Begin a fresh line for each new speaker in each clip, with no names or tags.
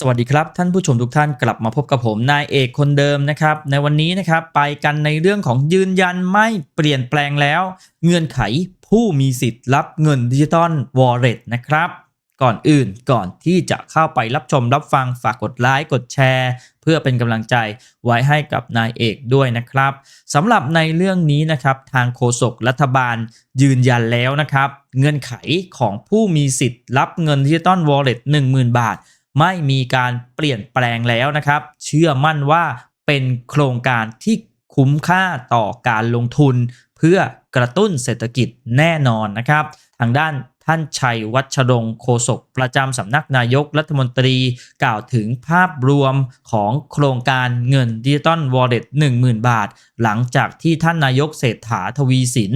สวัสดีครับท่านผู้ชมทุกท่านกลับมาพบกับผมนายเอกคนเดิมนะครับในวันนี้นะครับไปกันในเรื่องของยืนยันไม่เปลี่ยนแปลงแล้ว เงื่อนไขผู้มีสิทธิ์รับเงินดิจิตอลวอลเล็ตนะครับก่อนอื่นก่อนที่จะเข้าไปรับชมรับฟังฝากกดไลค์กดแชร์ เพื่อเป็นกำลังใจไว้ให้กับนายเอกด้วยนะครับสำหรับในเรื่องนี้นะครับทางโฆษกรัฐบาลยืนยันแล้วนะครับ เงื่อนไขของผู้มีสิทธิ์รับเงินดิจิตอลวอลเล็ต10,000 บาท ไม่มีการเปลี่ยนแปลงแล้วนะครับ เชื่อมั่นว่าเป็นโครงการที่คุ้มค่าต่อการลงทุน เพื่อกระตุ้นเศรษฐกิจแน่นอนนะครับ ทางด้าน ท่านชัยวัชรงคโฆษกประจำสำนักนายกรัฐมนตรีกล่าวถึงภาพรวมของโครงการเงินดิจิตอลวอลเล็ต10,000 บาท หลังจากที่ท่านนายกเศรษฐาทวีสิน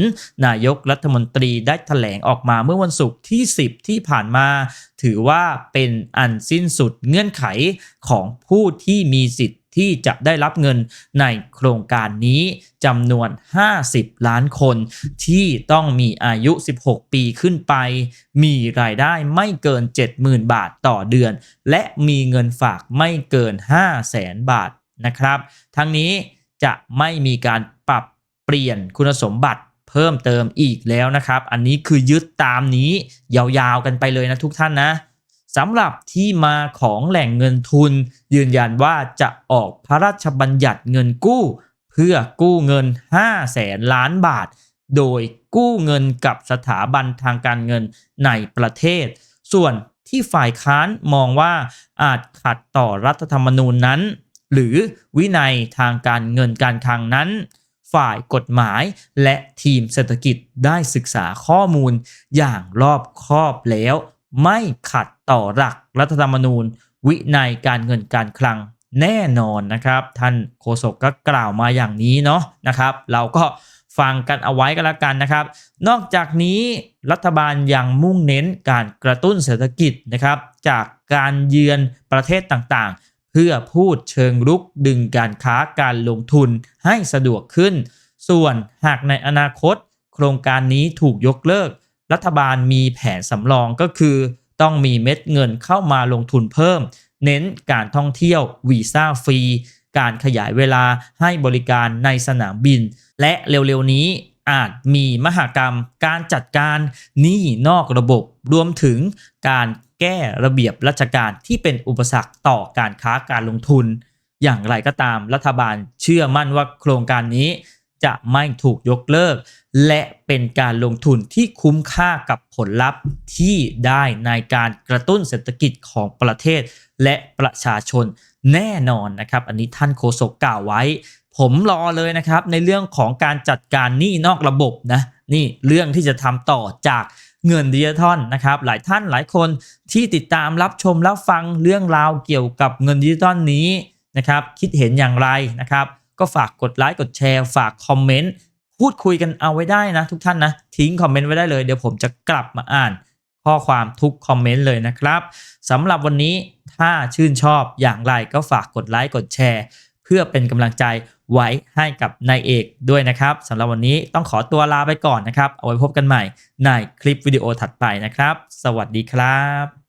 นายกรัฐมนตรีได้แถลงออกมาเมื่อวันศุกร์ที่ 10 ที่ผ่านมา ถือว่าเป็นอันสิ้นสุดเงื่อนไขของผู้ที่มีสิทธิ ที่จะได้รับเงินในโครงการนี้จำนวน 50 ล้านคน ที่ต้องมีอายุ 16 ปีขึ้นไป มีรายได้ไม่เกิน 70,000 บาทต่อเดือน และมีเงินฝากไม่เกิน 5 0 0แสนบาทนะครับ ทั้งนี้จะไม่มีการปรับเปลี่ยนคุณสมบัติเพิ่มเติมอีกแล้วนะครับ อันนี้คือยึดตามนี้ยาวๆกันไปเลยนะทุกท่านนะ สำหรับที่มาของแหล่งเงินทุน ยืนยันว่าจะออกพระราชบัญญัติเงินกู้ เพื่อกู้เงิน 5 แสนล้านบาท โดยกู้เงินกับสถาบันทางการเงินในประเทศ ส่วนที่ฝ่ายค้านมองว่าอาจขัดต่อรัฐธรรมนูญนั้น หรือวินัยทางการเงินการคลังนั้น ฝ่ายกฎหมายและทีมเศรษฐกิจได้ศึกษาข้อมูลอย่างรอบคอบแล้ว ไม่ขัดต่อหลักรัฐธรรมนูญ วินัยการเงินการคลังแน่นอนนะครับ ท่านโฆษกก็กล่าวมาอย่างนี้เนาะนะครับ เราก็ฟังกันเอาไว้กันละกันนะครับ นอกจากนี้รัฐบาลยังมุ่งเน้นการกระตุ้นเศรษฐกิจนะครับ จากการเยือนประเทศต่างๆ เพื่อพูดเชิงรุกดึงการค้าการลงทุนให้สะดวกขึ้น ส่วนหากในอนาคต โครงการนี้ถูกยกเลิก รัฐบาลมีแผนสำรองก็คือ ต้องมีเม็ดเงินเข้ามาลงทุนเพิ่ม เน้นการท่องเที่ยววีซ่าฟรี การขยายเวลาให้บริการในสนามบิน และเร็วๆนี้อาจมีมหากรรม การจัดการหนี้นอกระบบ รวมถึงการแก้ระเบียบราชการที่เป็นอุปสรรคต่อการค้าการลงทุน อย่างไรก็ตามรัฐบาลเชื่อมั่นว่าโครงการนี้ จะไม่ถูกยกเลิก และเป็นการลงทุนที่คุ้มค่ากับผลลัพธ์ที่ได้ในการกระตุ้นเศรษฐกิจของประเทศ และประชาชนแน่นอนนะครับ อันนี้ท่านโฆษกกล่าวไว้ ผมรอเลยนะครับในเรื่องของการจัดการหนี้นอกระบบนะนี่เรื่องที่จะทำต่อจากเงินดิจิทัลนะครับหลายท่านหลายคนที่ติดตามรับชมรับฟังเรื่องราวเกี่ยวกับเงินดิจิทัลนี้นะครับคิดเห็นอย่างไรนะครับ ก็ฝากกดไลค์กดแชร์ ฝากคอมเมนต์พูดคุยกันเอาไว้ได้นะ ทุกท่านนะทิ้งคอมเมนต์ไว้ได้เลยเดี๋ยวผมจะกลับมาอ่านข้อความทุกคอมเมนต์เลยนะครับสำหรับวันนี้ถ้าชื่นชอบอย่างไรก็ฝากกดไลค์กดแชร์ เพื่อเป็นกำลังใจไว้ให้กับนายเอกด้วยนะครับสำหรับวันนี้ต้องขอตัวลาไปก่อนนะครับ เอาไว้พบกันใหม่ในคลิปวิดีโอถัดไปนะครับ สวัสดีครับ